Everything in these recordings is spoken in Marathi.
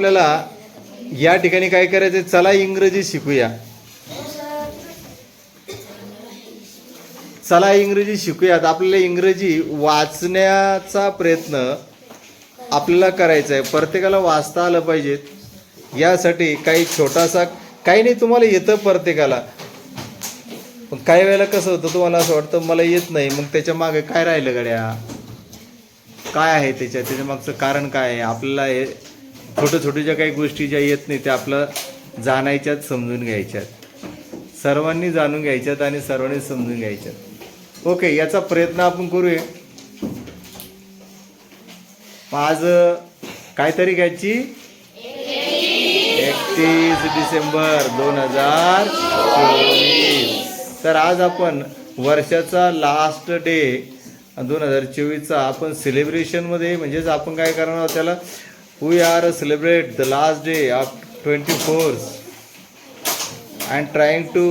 आपल्याला या ठिकाणी काय करायचं चला इंग्रजी शिकूया. चला इंग्रजी शिकूयात आपल्याला इंग्रजी वाचण्याचा प्रयत्न आपल्याला करायचा आहे प्रत्येकाला वाचता आलं पाहिजेत यासाठी काही छोटासा काही नाही तुम्हाला येतं प्रत्येकाला. पण काही वेळेला कसं होतं तुम्हाला असं वाटतं मला येत नाही. मग त्याच्यामागे काय राहिलं गड्या? काय आहे त्याच्या? त्याच्या मागचं कारण काय आहे? आपल्याला हे छोट्या छोट्या ज्या काही गोष्टी ज्या येत नाही त्या आपलं जाणायच्यात समजून घ्यायच्यात. सर्वांनी जाणून घ्यायच्यात आणि सर्वांनी समजून घ्यायच्यात. ओके याचा प्रयत्न आपण करूया. आज काय तारीख याची एकतीस डिसेंबर दोन हजार चोवीस. तर आज आपण वर्षाचा लास्ट डे दोन हजार चोवीसचा आपण सेलिब्रेशनमध्ये म्हणजेच आपण काय करणार आहोत त्याला? We are celebrate the last day of twenty fours and trying to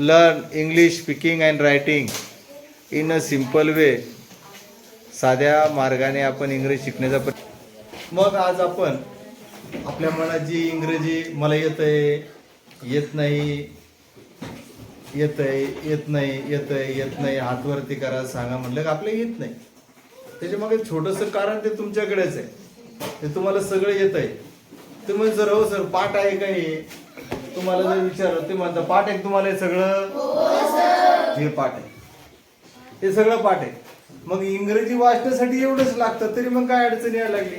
learn English speaking and writing in a simple way साध्या मार्गाने आपण इंग्रजी शिकण्याचा प्रयत्न मग आज आपण आपल्या मनात जी इंग्रजी मला येत आहे येत नाही येत आहे येत नाही येत आहे येत नाही हातवरती करा सांगा म्हणलं का आपलं येत नाही. त्याच्यामागे छोटंसं कारण ते तुमच्याकडेच आहे. ते तुम्हाला सगळं येत आहे ते म्हणजे सर हो सर पाठ आहे का हे? तुम्हाला जर विचारलं ते म्हणतात पाठ आहे तुम्हाला हे सगळं? हे पाठ आहे. हे सगळं पाठ आहे. मग इंग्रजी वाचण्यासाठी एवढंच लागतं तरी मग काय अडचण यायला लागली?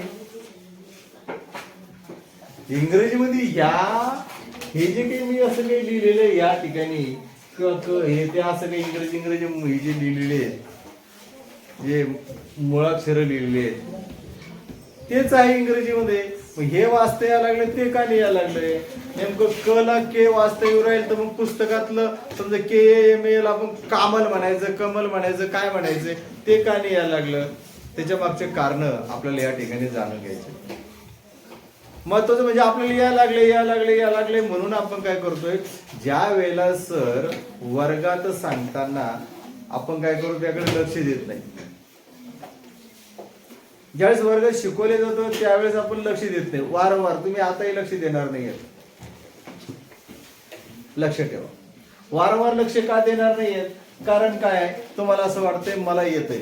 इंग्रजीमध्ये या हे जे काही मी असं काही लिहिलेलं आहे या ठिकाणी किंवा क- हे ते असं काही इंग्रजी इंग्रजी हे जे लिहिलेले आहेत जे मुळाक्षर लिहिलेली आहेत तेच आहे इंग्रजीमध्ये. मग हे वाचता यायला लागले ते का लिहायला लागलंय लागले? नेमकं क ला के वाचता येऊ राहील तर मग पुस्तकातलं समजा के एम एल आपण कामल म्हणायचं कमल म्हणायचं काय म्हणायचं ते का नाही यायला लागलं? त्याच्या मागचे कारण आपल्याला या ठिकाणी जाणून घ्यायचे. महत्वाचं म्हणजे आपल्याला या लागले या लागले या लागले म्हणून आपण काय करतोय? ज्या वेळेला सर वर्गात सांगताना आपण काय करू त्याकडे लक्ष देत नाही. ज्यावेळेस वर्गात शिकवले जातो त्यावेळेस आपण लक्ष देत नाही. वारंवार तुम्ही आताही लक्ष देणार नाही लक्ष ठेवा. वारंवार लक्ष का देणार नाहीयेत कारण काय तुम्हाला असं वाटतंय मला येतंय.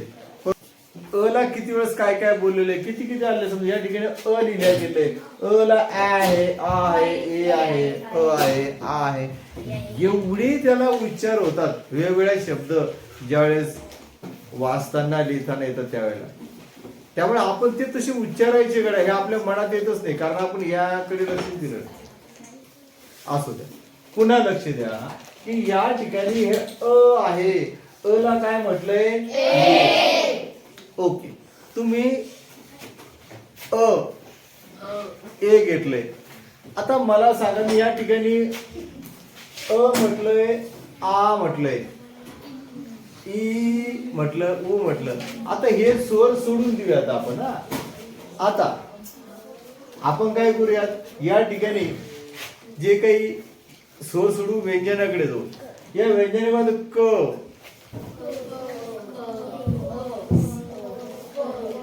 अ ला किती वेळेस काय काय बोललेलं आहे? किती किती आले समजा? या ठिकाणी अ लिहिण्यात गेलंय अ ला आहे आ आहे ए आहे अ आहे आ आहे. एवढे त्याला उच्चार होतात. वेगवेगळ्या शब्द. ज्यावेळेस वाचताना लिहिताना येतात त्यावेळेला. त्यामुळे आपण ते तसे उच्चारायचे कडे हे आपल्या मनात येतच नाही कारण आपण याकडे लक्ष दिलं असू द्या. पुन्हा लक्ष द्या की या ठिकाणी हे अ आहे. अ ला काय म्हटलंय? ओके. तुम्ही अ ए घेतलंय. आता मला सांगा मी या ठिकाणी अ म्हटलंय आ म्हटलंय. ई म्हटलं उ म्हटलं. आता हे स्वर सोडून देऊयात आपण हा. आता आपण काय करूयात? या ठिकाणी जे काही स्वर सोडू व्यंजनाकडे जाऊ. या व्यंजनामध्ये क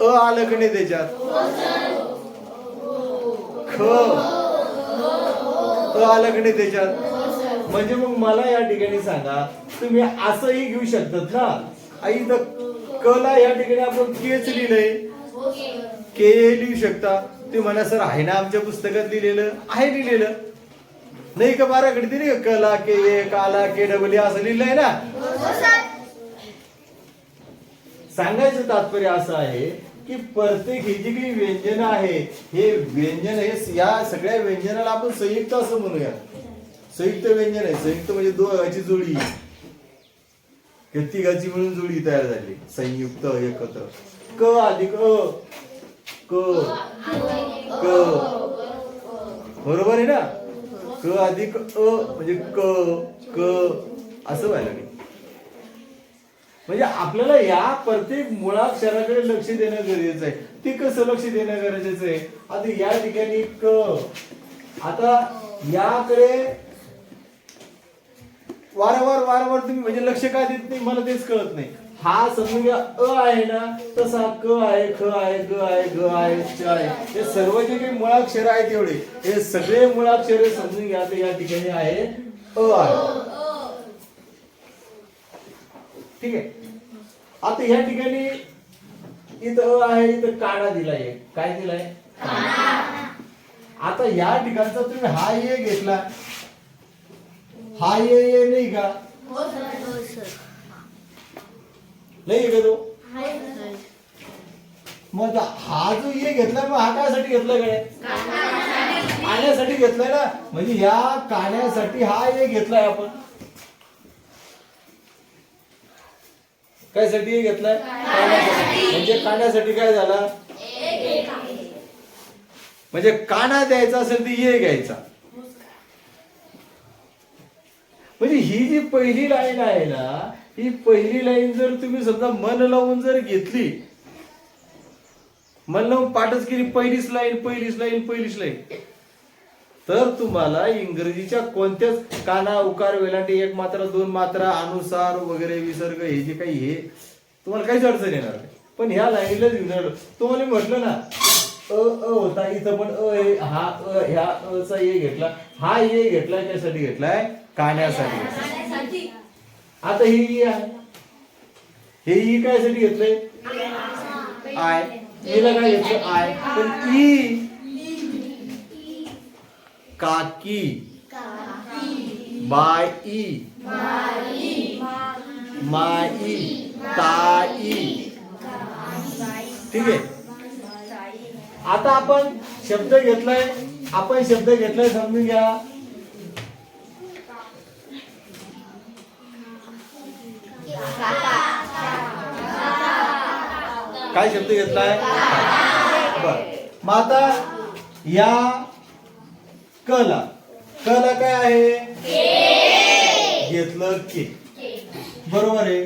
अ आलं का नाही त्याच्यात. ख अ आलं का नाही त्याच्यात. म्हणजे मग मला या ठिकाणी सांगा तुम्ही असंही घेऊ शकतात ना? आई तर क ला या ठिकाणी आपण केच लिहिलंय? के लिहू शकता. ते म्हणा सर आहे ना आमच्या पुस्तकात लिहिलेलं? आहे लिहिलेलं. नाही का बाराकडे दिली का कला के ए काला के डबल ए असं लिहिलंय ना? सांगायचं तात्पर्य असं आहे की प्रत्येक ही जी काही व्यंजन आहे हे व्यंजन हे या सगळ्या व्यंजनाला आपण संयुक्त असं म्हणूया. संयुक्त व्यंजन आहे. संयुक्त म्हणजे दोघाची जोडी. हे तिघाची मिळून जोडी तयार झाली. संयुक्त एकत्र. क अधिक अ क. क. बरोबर आहे ना? क अधिक अ म्हणजे क क. असं व्हायला लागेल. म्हणजे आपल्याला या प्रत्येक मुळाक्षराकडे लक्ष देणं गरजेचं आहे. ते कसं लक्ष देणं गरजेचं आहे? आता या ठिकाणी क. आता याकडे वारंवार वारंवार तुम्ही म्हणजे लक्ष काय देत नाही? मला तेच कळत नाही. हा समजून घ्या अ आहे ना तसा क आहे ख आहे ग आहे ग आहे च आहे. हे सर्व जे काही मुळाक्षर आहेत एवढे हे सगळे मुळाक्षर समजून घ्या तर या ठिकाणी आहे. अ आहे. ठीक आहे. आता या ठिकाणी इथं अ आहे इथं काना दिलाय. काय दिलाय? आता या ठिकाणचा तुम्ही हा ये घेतला. हा ये ये नाही का नाही का तो मग हा जो ये घेतला मग हा कायसाठी घेतला कडे काण्यासाठी घेतलाय ना म्हणजे या काण्यासाठी हा ये घेतलाय आपण कायसाठी ये घेतलाय म्हणजे काण्यासाठी काय झाला म्हणजे काना द्यायचा असेल तर ये घ्यायचा म्हणजे ही जी पहिली लाईन आहे ना ही पहिली लाईन जर तुम्ही समजा मन लावून जर घेतली मन लावून पाठच केली पहिलीच लाईन पहिलीच लाईन पहिलीच लाईन तर तुम्हाला इंग्रजीच्या कोणत्याच काना उकार वेलांटी एक मात्रा दोन मात्रा अनुसार वगैरे विसर्ग हे जे काही हे तुम्हाला काहीच अडचण येणार नाही. पण ह्या लाईनलाच विसरलं तुम्हाला म्हटलं ना अ अ होता इथं पण अ हा अ ह्या अ चा ये घेतला हा ए घेतलाय त्यासाठी घेतलाय काण्यासाठी. आता ही ई आहे. हे ई काय साठी घेतलंय? आय. हिला काय घेतलं? आय. पण ई काकी. बाय ई माई. ताई. ठीक आहे. आता आपण शब्द घेतलाय. आपण शब्द घेतलाय समजून घ्या. काय शब्द घेतलाय? बर. मग आता या कला. कला काय आहे? घेतलं के. बरोबर आहे.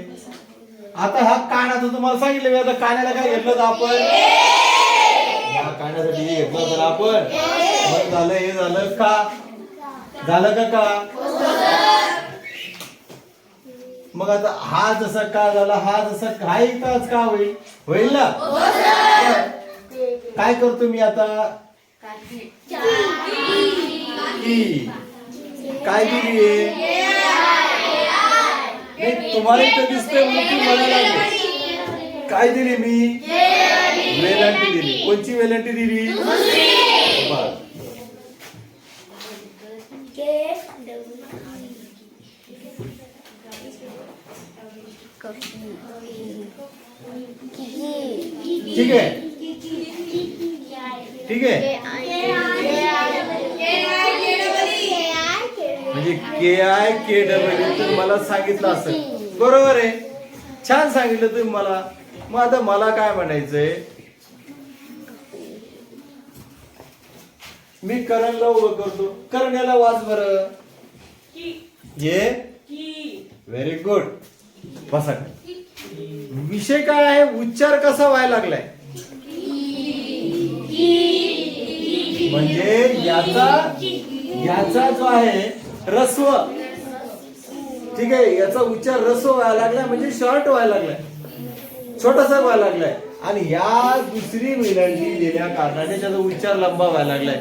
आता हा कानाचं तुम्हाला सांगितलं मी आता कानाला काय घेतलं तर आपण? या कानासाठी घेतलं तर आपण. झालं हे झालं का? झालं का का? मग आता हा जसा का झाला हा जसा काही काच का होईल? होईल ना? काय करतो मी आता? काय दिली नाही तुम्हाला इथं दिसतंय मला लागली काय दिली मी? वेलांटी दिली. कोणची वेलांटी दिली? बर. ठीक आहे. ठीक आहे. म्हणजे के आय के डब्ल्यू तुम्ही मला सांगितलं असेल बरोबर आहे. छान सांगितलं तुम्ही मला. मग आता मला काय म्हणायचंय? मी करणला उभं करतो करण याला वाच बर. ये. व्हेरी गुड बसा. विषय काय आहे? उच्चार कसा व्हायला लागलाय? म्हणजे याचा याचा जो आहे रस्व. ठीक आहे? याचा उच्चार रस्व व्हायला लागलाय म्हणजे शॉर्ट व्हायला लागलाय. छोटासा व्हायला लागलाय. आणि या दुसरी विनंती दिल्या कारणाने त्याचा उच्चार लंबा व्हायला लागलाय.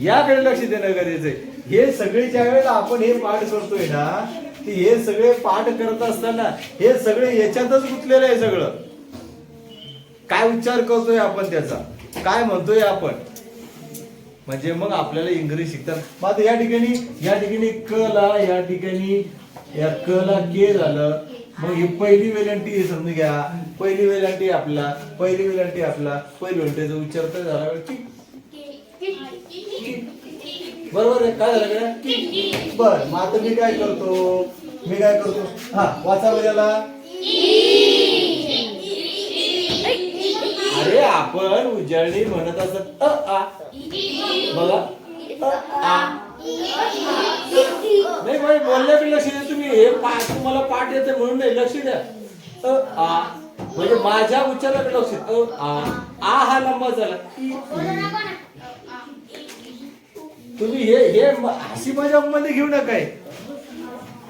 याकडे लक्ष देणं गरजेचं आहे. हे सगळे ज्या वेळेला आपण हे पाठ करतोय ना की हे सगळे पाठ करत असताना हे सगळे याच्यातच गुंतलेलं आहे सगळं काय उच्चार करतोय आपण त्याचा काय म्हणतोय आपण म्हणजे मग आपल्याला इंग्रजी शिकतात मग आता या ठिकाणी या ठिकाणी क ला या ठिकाणी या क ला के झालं मग ही पहिली वेलंटी हे समजून घ्या पहिली वेलंटी आपला पहिली वेलंटी आपला पहिली वेलंटीचा उच्चार तर झाला की बरोबर आहे. काय झालं बर मग आता मी काय करतो? मी काय करतो? हा वाचा याला. अरे आपण उजळणी म्हणत असत अ आ. बघा अ आ. नाही भाई बोलल्या बी लक्ष द्या तुम्ही हे पाठ तुम्हाला पाठ येते म्हणून नाही लक्ष द्या. अ आ. म्हणजे माझ्या उच्चाराकडे लक्ष. अ आ. आ हा लंबा झाला. तुम्ही हे हे हसी मजाकमध्ये घेऊ नका हे.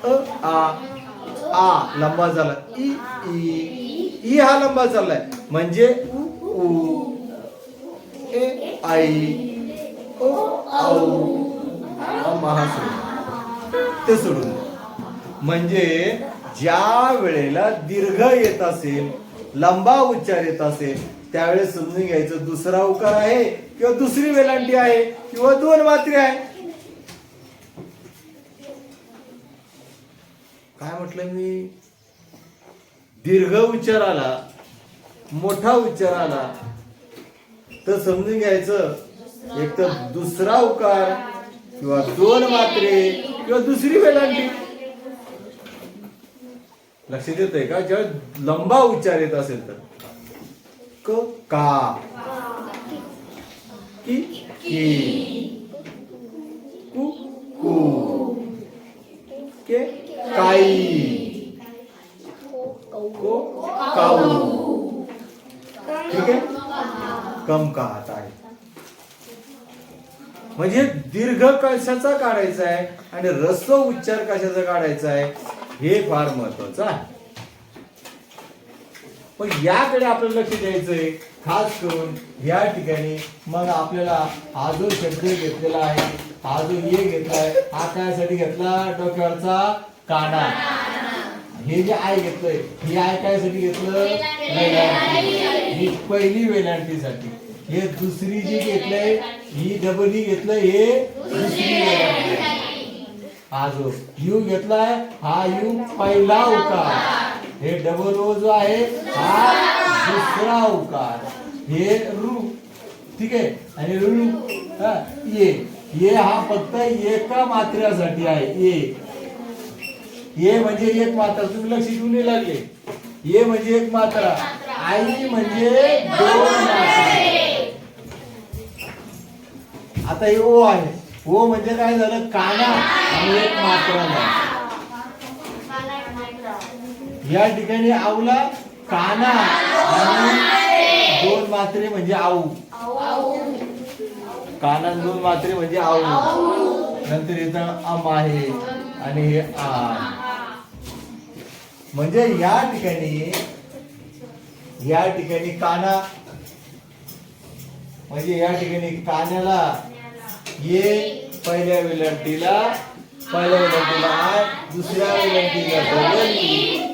अ आ आ लंबा झाला. इ ई ई हा लंबा चाललाय. म्हणजे उ ए आई ओ आऊ हा ते सोडून म्हणजे ज्या वेळेला दीर्घ येत असेल लंबा उच्चार येत असेल त्यावेळेस समजून घ्यायचं दुसरा उकार आहे किंवा दुसरी वेलांटी आहे किंवा दोन मात्रे आहे. काय म्हटलं मी? दीर्घ उच्चार आला मोठा उच्चार आला तर समजून घ्यायचं एक तर दुसरा उकार किंवा दोन मात्रे किंवा दुसरी वेलांटी. लक्षात येत आहे का? जेव्हा लंबा उच्चार येत असेल तर. क का? की? की. कु कु. के? काई. को? काऊ. ठीक आहे कम का आता आहे. म्हणजे दीर्घ कशाचा काढायचा आहे आणि रस्व उच्चार कशाचा काढायचा आहे हे फार महत्वाचं आहे. पण याकडे आपल्याला लक्ष द्यायचंय खास करून या ठिकाणी मग आपल्याला हा जो शब्द घेतलेला आहे हा जो ये घेतलाय हा कायसाठी घेतला? डोक्यावरचा काना हे जे आय घेतलंय हे आय कायसाठी घेतलं? वेलांटी ही पहिली वेलांटीसाठी. हे दुसरी जी घेतलंय ही डबल ई घेतलंय हे दुसरी वेलांटी. हा जो यू घेतलाय हा यू पहिला होता हे डबल ओ जो आहे हा दुसरा उकार. हे रू ठीक आहे? आणि रू ये ये हा फक्त एका मात्र्यासाठी आहे ये ये म्हणजे एक मात्रा. तुम्ही लक्ष ठेवून लागले. ये म्हणजे एक मात्रा. आई म्हणजे दोन मात्रा. आता हे ओ आहे. ओ म्हणजे काय झालं? काना आणि एक मात्रा नाही या ठिकाणी आऊला काना. दोन मात्रे म्हणजे आऊ. काना दोन मात्रे म्हणजे आऊ. नंतर इथं अम आहे आणि हे आ. म्हणजे या ठिकाणी या ठिकाणी काना. म्हणजे या ठिकाणी कान्याला ये पहिल्या विलंटीला पहिल्या विलंटीला आय दुसऱ्या विलंटीला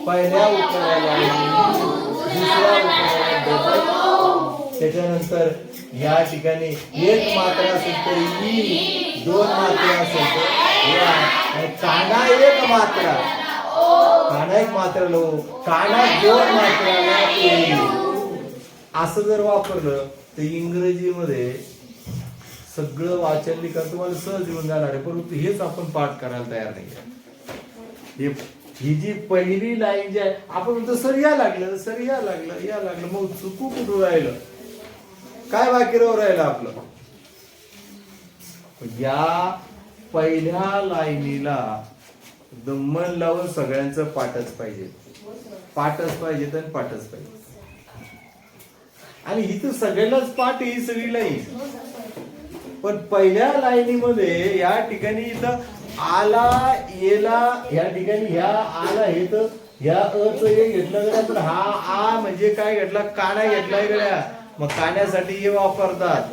पहिल्या उकाराला दुसऱ्या उकाराला त्याच्यानंतर या ठिकाणी एक मात्र असेल तर ई दोन मात्र असेल तर या. आणि काना एक मात्रा काना एक मात्र लो. काना दोन मात्राला असं जर वापरलं तर इंग्रजीमध्ये सगळं वाचन लिखाण तुम्हाला सहज येऊन जाणार आहे परंतु हेच आपण पाठ करायला तयार नाही हे ही जी पहिली लाईन जी आहे आपण म्हणतो सर या लागलं सर या लागलं या लागलं. मग चुकू कुठून राहिलं? काय बाकी राहिलं आपलं? या पहिल्या लाईनीला एकदम मन लावून सगळ्यांचं पाठच पाहिजे. पाठच पाहिजे तर पाठच पाहिजे. आणि इथं सगळ्यांनाच पाठ ही सगळी लाईन पण पहिल्या लाईनीमध्ये या ठिकाणी इथं आला येला या ठिकाणी ह्या आला हे तर ह्या अच हे घेतलं गेलं पण हा आ म्हणजे काय घेतला? काना घेतलाय गड्या. मग काण्यासाठी हे वापरतात.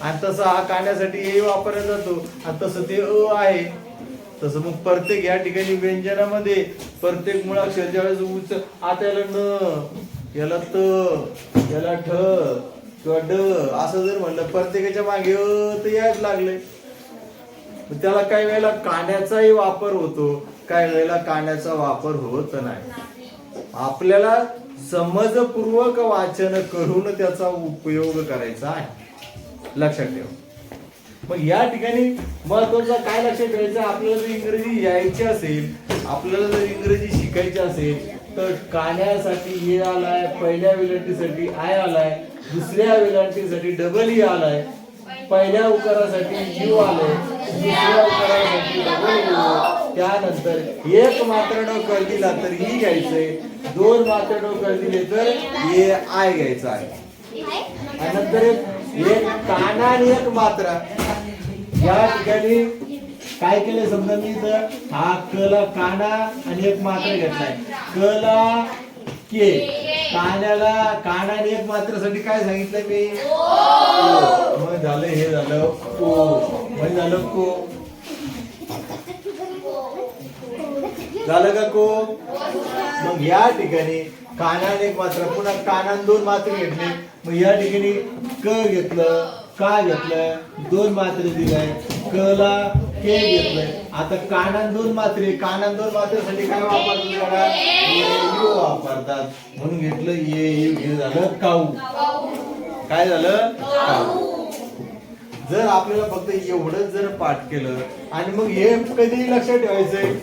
आणि तसं हा काण्यासाठी हे वापरला जातो. आणि तसं ते अ आहे. तसं मग प्रत्येक या ठिकाणी व्यंजनामध्ये प्रत्येक मुळाक्षर ज्यावेळेस उच आता याला न याला त याला ठ किंवा ड असं जर म्हणलं प्रत्येकाच्या मागे अ तर यायच लागले त्याला काही वेळेला काण्याचाही वापर होतो काही वेळेला काण्याचा वापर होत नाही. आपल्याला समजपूर्वक वाचन करून त्याचा उपयोग करायचा आहे. लक्षात ठेवा. मग या ठिकाणी महत्वाचं काय लक्षात ठेवायचं? आपल्याला जर इंग्रजी यायची असेल आपल्याला जर इंग्रजी शिकायची असेल तर काण्यासाठी हे आलाय पहिल्या वेलांटीसाठी आय आलाय दुसऱ्या वेलांटीसाठी डबल ई e आलाय. पहिल्या उकारासाठी जीव आले दुसऱ्या उकारासाठी त्यानंतर एक मात्र डोकर दिला तर ही घ्यायचंय. दोन मात्र डोकर दिले तर ये आय घ्यायचं आहे. आणि नंतर एक काना आणि एक मात्रा. या ठिकाणी काय केलंय समजा मी तर हा कला काना आणि एक मात्र घेतलाय. कला के काण्याला काना आणि एक मात्रासाठी काय सांगितलंय मी. मग झालं हे झालं ओ. म्हणजे झालं को. झालं का को? मग या ठिकाणी कानाने एक मात्र पुन्हा कानान दोन मात्रे घेतले. मग या ठिकाणी क घेतलं का घेतलं? दोन मात्रे दिलाय कला के घेतलंय आता कानान दोन मात्रे कानान दोन मात्रेसाठी काय वापरतात यू वापरतात. म्हणून घेतलं ये यू हे झालं काऊ. काय झालं? काऊ. जर आपल्याला फक्त एवढंच जर पाठ केलं आणि मग हे कधी लक्षात ठेवायचंय.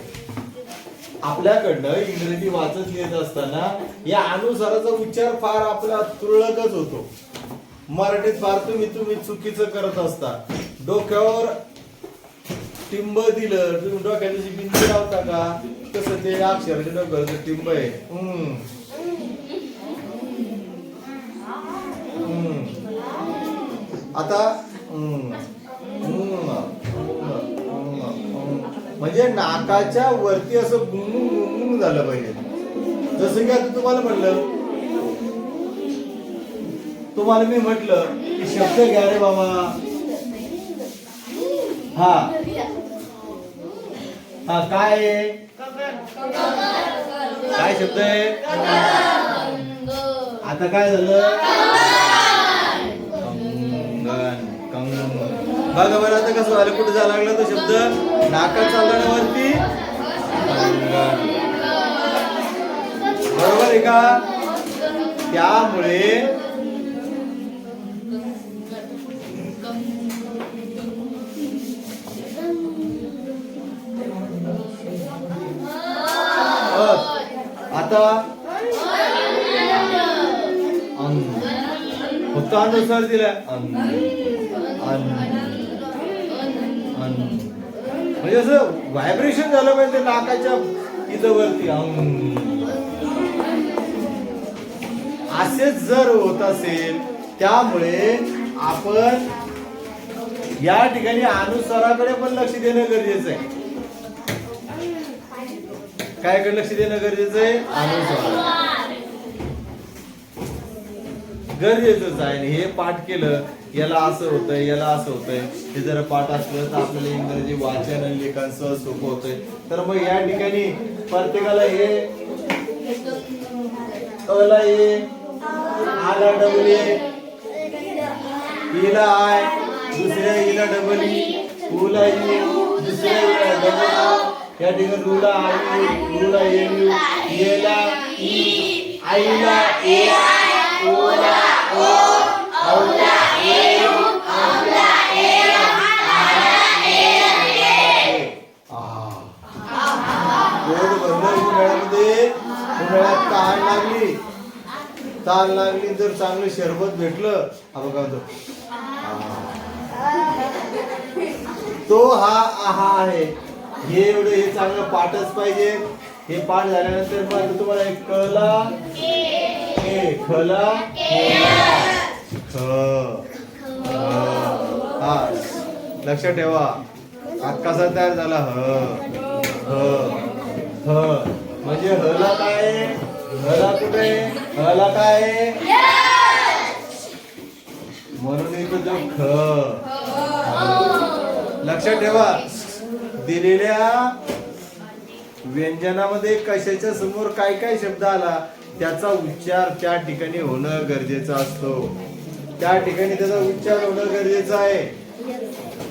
आपल्याकडनं इंग्रजी वाचत लिहित असताना या अनुसाराचा उच्चार फार आपला तुरळकच होतो. मराठीत फार तुम्ही तुम्ही चुकीचं करत असता. डोक्यावर टिंब दिलं. तुम्ही डोक्याची जशी बिंदी लावता का? तसं ते अक्षराच्या डोक्याचं टिंब आहे. हम्म. हम्म. आता म्हणजे नाकाच्या वरती असं गुंगुंग गुंगुंग झालं पाहिजे. जसं की आता तुम्हाला म्हणलं तुम्हाला मी म्हटलं की शब्द घ्या रे बाबा. हा. हा काय आहे? काय शब्द आहे? आता काय झालं? कंगन कंगन बघा बरं आता कसं झालं? कुठे जायला लागला तो शब्द? नाका चालला वरती कंगन बरोबर आहे का? त्यामुळे आता? अन्न. फक्त अनुसार दिलाय अन अन्न. अन्न. म्हणजे असं व्हायब्रेशन झालं पाहिजे नाकाच्या इथं वरती अं. असेच जर होत असेल त्यामुळे आपण या ठिकाणी अनुसाराकडे पण लक्ष देणं गरजेचं आहे. काय कडे लक्ष देणं गरजेचं आहे? गरजेचंच आहे. आणि हे पाठ केलं याला असं होतंय याला असं होतंय. हे जर पाठ असलं तर आपल्याला इंग्रजी वाचन आणि लेखन सहज सोपं होतंय. तर मग या ठिकाणी प्रत्येकाला हे अला ये आला डबल इला आय दुसऱ्या इला डबल ई उला ई दुसऱ्या इला डबल आ या ठिकाणी रुला आय रुला यू येला ई. आईला ए. ओला ओ औला ए. औला ए. पोट भरलं उन्हाळ्यामध्ये उन्हाळ्यात तहान लागली. तहान लागली जर चांगलं शरबत भेटलं. हा बघा तो तो हा आहा आहे. हे एवढं हे चांगलं पाठच पाहिजे. हे पाठ झाल्यानंतर मग तुम्हाला एक कला ए खला? ख. हा. लक्षात ठेवा. हा कसा तयार झाला? ह. ह. ह. म्हणजे हला काय? हला कुठे? हला काय? म्हणून येतो जो ख. लक्षात ठेवा. दिलेल्या व्यंजनामध्ये कशाच्या समोर काय काय शब्द आला त्याचा उच्चार त्या ठिकाणी होणं गरजेचं असतो. त्या ठिकाणी त्याचा उच्चार होणं गरजेचं आहे.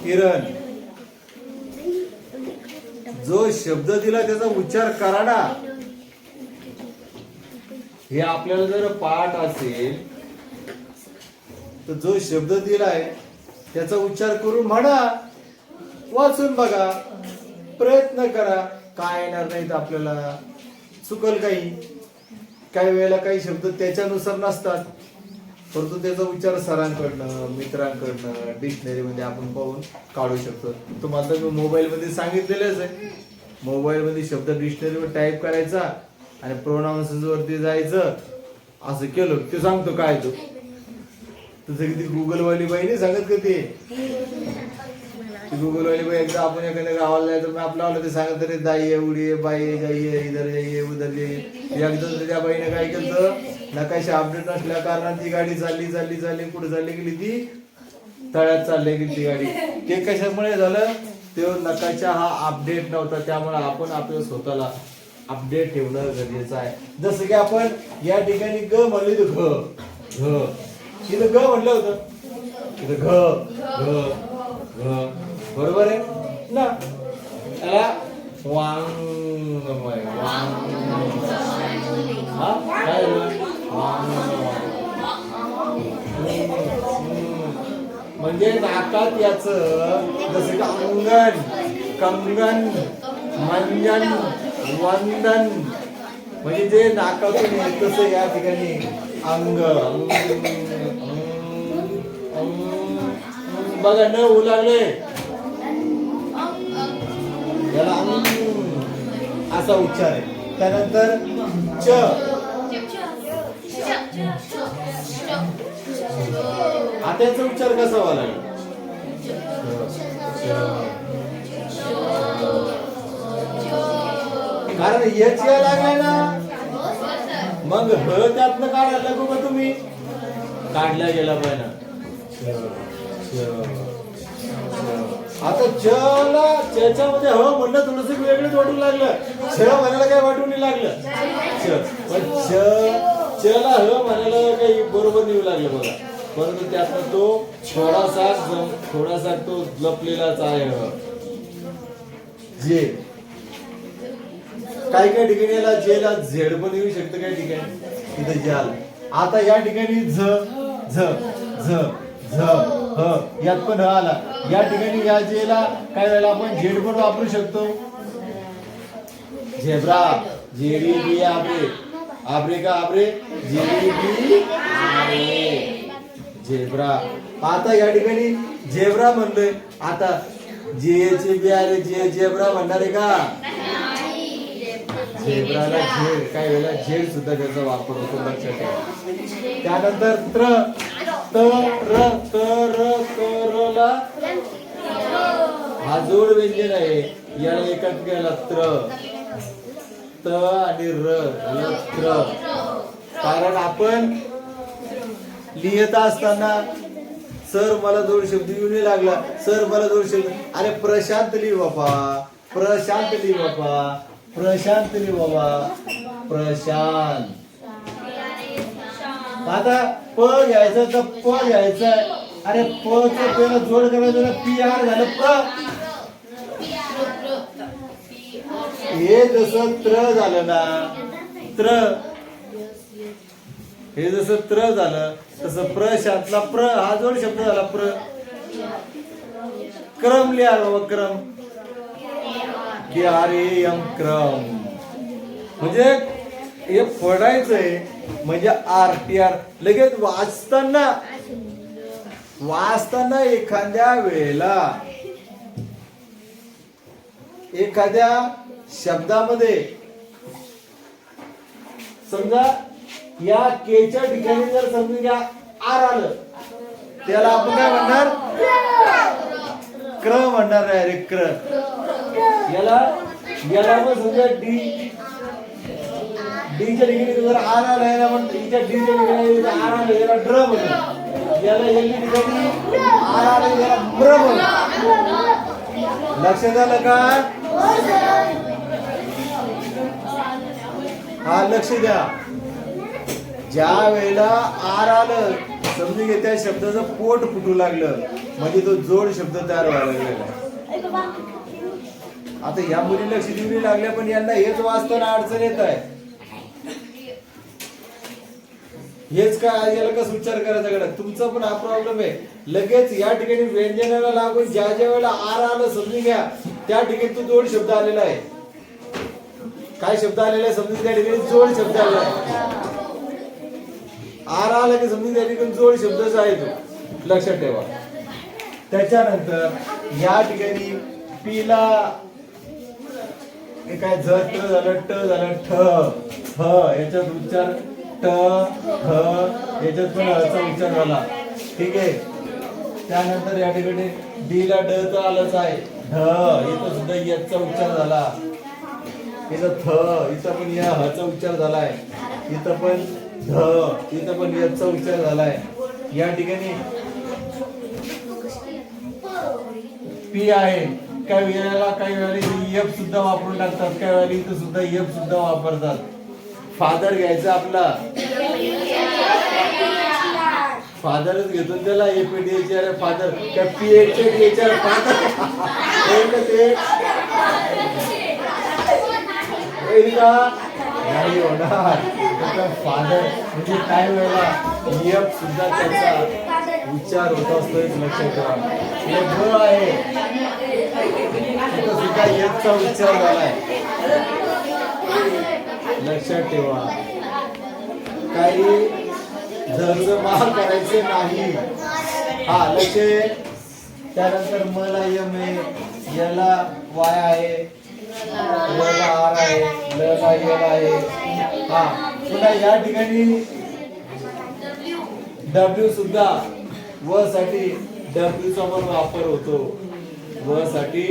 किरण जो शब्द दिला त्याचा उच्चार करा ना. हे आपल्याला जर पाठ असेल तर जो शब्द दिलाय त्याचा उच्चार करून म्हणा. वाचून बघा. प्रयत्न करा. काय येणार नाहीत आपल्याला. चुकल काही. काही वेळेला काही शब्द त्याच्यानुसार नसतात. परंतु त्याचा उच्चार सरांकडनं मित्रांकडनं डिक्शनरी मध्ये आपण पाहून काढू शकतो. तुम्हाला तर मी मोबाईल मध्ये सांगितलेलंच आहे. मोबाईल मध्ये शब्द डिक्शनरीवर टाईप करायचा आणि प्रोनाऊन्सेसवरती जायचं. असं केलं ते सांगतो काय तो. तसं किती गुगल वाली बाई नाही सांगत का ते? गुगल वाले बाई एकदा आपण एखाद्या गावाला जायचं मग आपलं आलं ते सांगत तरी दाई आहे उडी आहे बाई आहे जाई आहे इधर जाई आहे उधर जाई एकदा तर त्या बाईने काय केलं नकाशा अपडेट नसल्या कारणात ती गाडी चालली चालली चालली कुठे चालली गेली ती? तळ्यात चालली गेली ती गाडी. ते कशामुळे झालं? तो नकाशा हा अपडेट नव्हता त्यामुळे आपण आपल्या स्वतःला अपडेट ठेवणं गरजेचं आहे. जसं की आपण या ठिकाणी ग म्हणली तर घ घ. तिथं ग म्हणलं होतं. तिथं घ घ घ. बरोबर आहे? ना. त्याला वांगमय वांग. हा? काय. म्हणजे नाकात याच जसं की अंगण कंगन मंजन वंदन. म्हणजे जे नाकातून येत तसं या ठिकाणी अंग. बघा न उलागले याला असा उच्चार आहे. त्यानंतर च. आता याचा उच्चार कसा व्हावा लागेल? कारण यच या लागाय ना मग ह त्यातनं काढायला लागू का तुम्ही? काढला गेला पाहिजे आता च ला च्या मध्ये ह हो म्हणलं थोडस वेगळंच वाटून लागलं. छ म्हणायला काय वाटून नाही लागलं. च पण च च ह म्हणायला काही बरोबर नाही लागलं मला. परंतु त्यात तो थोडासा थोडासा तो लपलेलाच आहे. ह. जे. काही काही ठिकाणी याला जेला झेड पण येऊ शकतं काही ठिकाणी. इथं जाल आता या ठिकाणी झ झ झ. झ ह. यात पण ह आला. या ठिकाणी या जेला काय वेळेला आपण झेड पण वापरू शकतो. झेब्रा जेडी बी आबरे. आबरे का आबरे? जेडी बी झेब्रा. आता या ठिकाणी झेब्रा म्हणलोय आता जे बी अरे जे झेब्रा म्हणणार आहे का? झेब्राला झेड. काय वेळेला झेड सुद्धा त्याचा वापर होतो लक्षात ठेवा. त्यानंतर त्र त र त र त र ला हा जोड व्यंजन आहे. याला एकात गेला त्र. त आणि र. त्र. कारण आपण लिहित असताना सर मला दोन शब्द येऊन नाही लागला. सर मला दोन शब्द अरे प्रशांत लिह बाबा. प्रशांत लिह बाबा. प्रशांत लिह बाबा. प्रशांत. आता प घ्यायचं तर प घ्यायचं अरे प च पहिला जोड करायचं पी आर झालं प्र हे जसं त्र झालं ना त्र. हे जसं त्र झालं तसं प्रशांतला प्र हा जोड शब्द झाला प्र. क्रम लिहा बाबा क्रम. के आर एम क्रम. म्हणजे हे फोडायचंय म्हणजे आर टी आर. लगेच वाचताना. वाचताना एखाद्या वेळेला एखाद्या शब्दामध्ये समजा या केच्या ठिकाणी जर समजून घ्या आर आलं त्याला आपण काय म्हणणार? क्र म्हणणार आहे रे क्र याला याला मग समजा डी डीच्या ठिकाणी जर आर आलं याला पण डीच्या डीच्या ठिकाणी आर आलं याला ड्र म्हणू याला एलच्या ठिकाणी आर आलं याला ब्र म्हणू लक्षात आलं का? हा लक्ष द्या. ज्या वेळेला आर आलं समजून घे त्या शब्दाचं पोट फुटू लागलं. म्हणजे तो जोड शब्द तयार व्हायला लागलेला आता या मुली लक्ष देऊ लागल्या पण यांना हेच वाचताना अडचण येत आहे. हेच काय याला कसं उच्चार करायचा कडे तुमचा पण हा प्रॉब्लेम आहे. लगेच या ठिकाणी व्यंजनाला लागून ज्या ज्या वेळेला आर आलं समजून घ्या. त्या ठिकाणी तो जोड शब्द आलेला आहे. काय शब्द आलेला आहे समजून त्या ठिकाणी जोड शब्द आलेला आहे. आर आला की समजून त्या ठिकाणी जोड शब्दच आहे तो. लक्षात ठेवा. त्याच्यानंतर या ठिकाणी पीला हे काय झ ट झालं ट झालं ठ ह याच्यात उच्चार ट ह याच्यात पण अचा उच्चार झाला ठीक आहे? त्यानंतर या ठिकाणी डी ला ड तर आलंच आहे. ढ इथं सुद्धा याचा उच्चार झाला. इथं थ इथं पण या हचा उच्चार झालाय. इथं पण ध इथं पण याचा उच्चार झालाय. या ठिकाणी पी आहे. काही वेळेला काही वेळेला एफ सुद्धा वापरून टाकतात काही वेळेला इथं सुद्धा एफ सुद्धा वापरतात. फादर घ्यायचा आपला. फादरच घेतो त्याला एपीडीएच अरे फादर त्या पीएच फादर. ते. होईल का नाही होणार. फादर म्हणजे काय वेळेला? नियम सुद्धा त्याचा विचार होत असतो एक लक्षात ठेवा हे घर आहे. सुद्धा येतचा विचार झालाय. लक्षात ठेवा. काही झरचं मार करायचे नाही. हा लक्ष त्यानंतर मला यम आहे. याला वाय आहे. याला आर आहे लला यल आहे. हा पुन्हा या ठिकाणी डब्ल्यू सुद्धा. व साठी डब्ल्यू चा पण वापर होतो. व साठी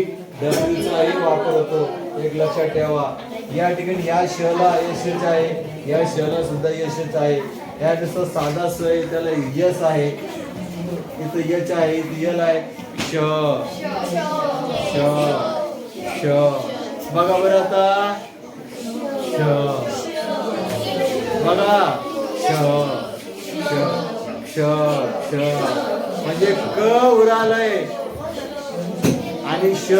डब्ल्यूचाही वापर होतो. एक लक्षात ठेवा. या ठिकाणी या श यशच आहे. या श सुद्धा यशच आहे. या जसं साधा स आहे त्याला यस आहे. इथं यच आहे इथं यल आहे. श. श. श. बघा बरं आता. श. बघा. श. श. श. श. म्हणजे क उरालय. आणि श.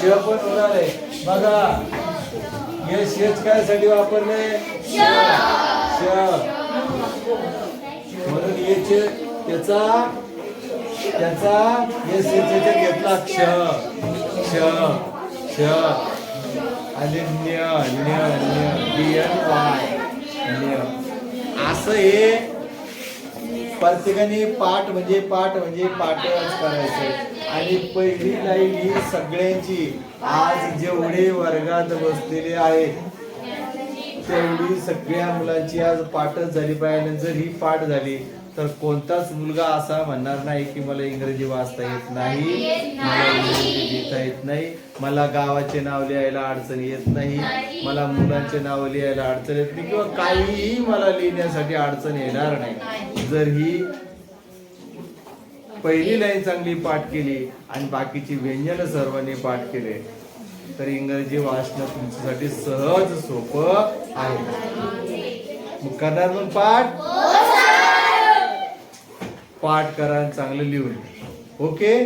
श पण उरालय. बघा. हे शेच काय साठी वापरले. म्हणून याचे त्याचा त्याचा हे शेच्याच्या घेतला. क्ष क्ष क्ष. आणि न्य न्य न्य एन वाय. न्य. असं हे प्रत्येकाने पाठ म्हणजे पाठ म्हणजे पाठच करायचं. आणि पहिली लाईन ही सगळ्यांची. आज जेवढे वर्गात बसलेले आहेत तेवढी सगळ्या मुलांची आज पाठच झाली. पाहिजे जर ही पाठ झाली. तर कोणताच मुलगा असा म्हणणार नाही की मला इंग्रजी वाचता येत नाही मला इंग्रजी लिहिता येत नाही मला गावाचे नाव लिहायला अडचण येत नाही मला मुलांचे नाव लिहायला अडचण येत नाही किंवा काहीही मला लिहिण्यासाठी अडचण येणार नाही. जर ही पहिली लाईन चांगली पाठ केली आणि बाकीची व्यंजन सर्वांनी पाठ केले. तर इंग्रजी वाचणं तुमच्यासाठी सहज सोपं आहे. मग करणार मग पाठ? पाठ करा चांगलं लिहून. ओके?